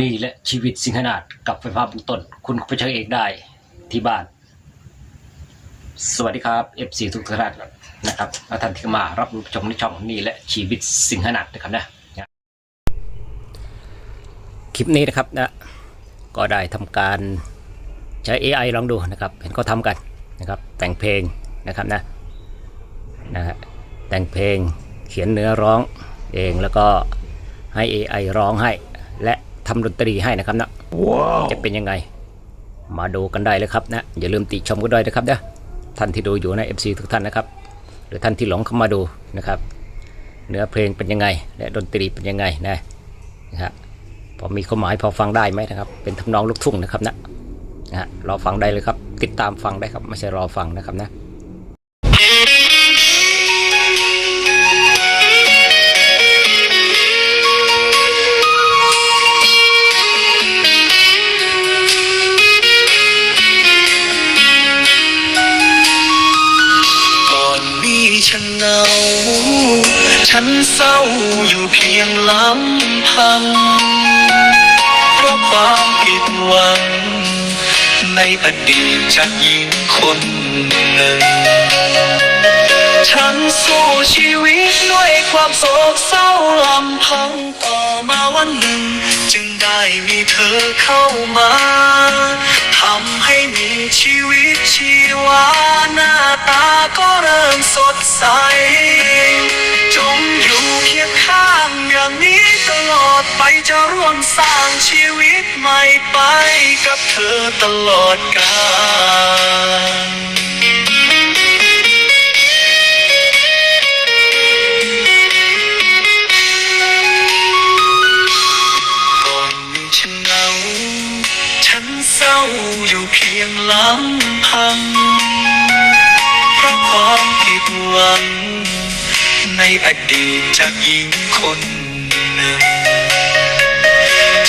นี่แหละชีวิตสิงหนาฏกับไฟฟ้าเบื้องต้น คุณไปใช้เองได้ที่บ้าน สวัสดีครับ FC ทุกท่านนะครับท่านที่มารับชมในช่องนี่แหละชีวิตสิงหนาฏนะครับนะคลิปนี้นะครับนะก็ได้ทำการใช้ AI ลองดูนะครับ เห็นเขาทำกันนะครับ แต่งเพลงนะครับนะนะฮะแต่งเพลงเขียนเนื้อร้องเองแล้วก็ให้ AI ร้องให้ ทำดนตรีให้นะครับนะจะเป็นยังไง มาดูกันได้เลยครับนะ อย่าลืมติชมกันด้วยนะครับนะท่านที่ดูอยู่ใน FC ทุกท่านนะครับ หรือท่านที่หลงเข้ามาดูนะครับ เนื้อเพลงเป็นยังไง และดนตรีเป็นยังไงนะนะครับพอมีความหมายพอฟังได้ไหมนะครับ เป็นทำนองลูกทุ่งนะครับนะนะฮะรอฟังได้เลยครับ ติดตามฟังได้ครับไม่ใช่รอฟังนะครับนะ ฉันเศร้าอยู่เพียงลำพัง เพราะความผิดหวัง ในอดีตจากหญิงคนหนึ่ง ฉันสู้ชีวิตด้วยความโศกเศร้าลำพังต่อมาวันหนึ่ง จึงได้มีเธอเข้ามาทำให้มีชีวิตชีวาหน้าตาก็เริ่มสดใส ลอดไปจะร่วมสร้างชีวิตใหม่ไปกับเธอตลอดกาลก่อนฉันเหงาฉันเศร้าอยู่เพียงลำพังเพราะความผิดหวัง ในอดีตจากหญิงคนหนึ่ง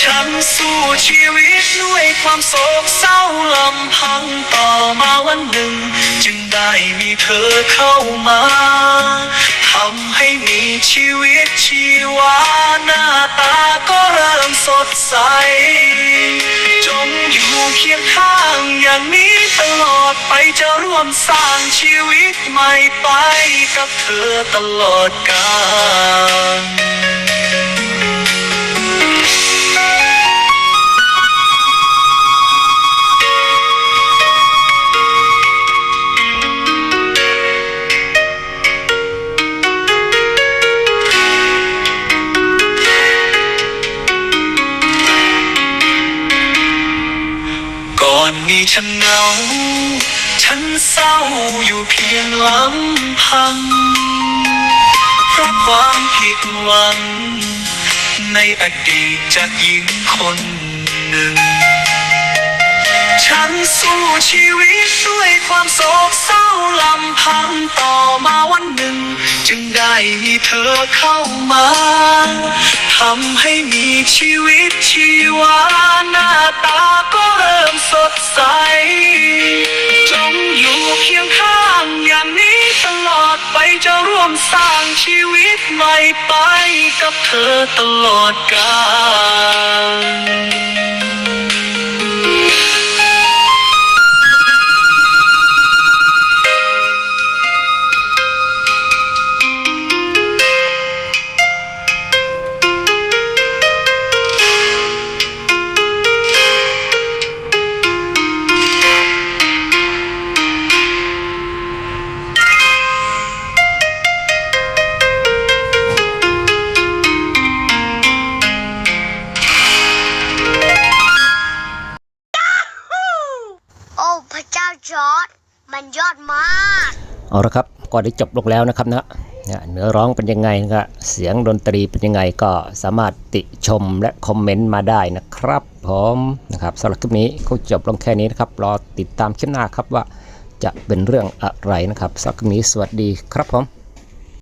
ฉันสู้ชีวิตด้วยความโศกเศร้าลำพังต่อมาวันหนึ่ง จึงได้มีเธอเข้ามาทำให้มีชีวิตชีวาหน้าตาก็เริ่มสดใส จงอยู่เคียงข้างอย่างนี้ตลอดไปจะร่วมสร้างชีวิตใหม่ไปกับเธอตลอดกาล ฉันเหงา ฉันเศร้าอยู่เพียงลำพัง เพราะความผิดหวัง ในอดีตจากหญิงคนหนึ่ง ฉันสู้ชีวิตด้วยความโศกเศร้าลำพังต่อ จึงได้มีเธอเข้ามาทำให้มีชีวิตชีวาหน้าตาก็เริ่มสดใส จงอยู่เคียงข้างอย่างนี้ตลอดไปจะร่วมสร้างชีวิตใหม่ไปกับเธอตลอดกาล เอาละครับก็ได้จบลงแล้วนะครับนะเนื้อร้องเป็นยังไงนะเสียงดนตรีเป็นยังไงก็สามารถติชมและคอมเมนต์มาได้นะครับผมนะครับสำหรับคลิปนี้ก็จบลงแค่นี้นะครับรอติดตามคลิปหน้าครับว่าจะเป็นเรื่องอะไรนะครับสำหรับคลิปนี้สวัสดีครับผม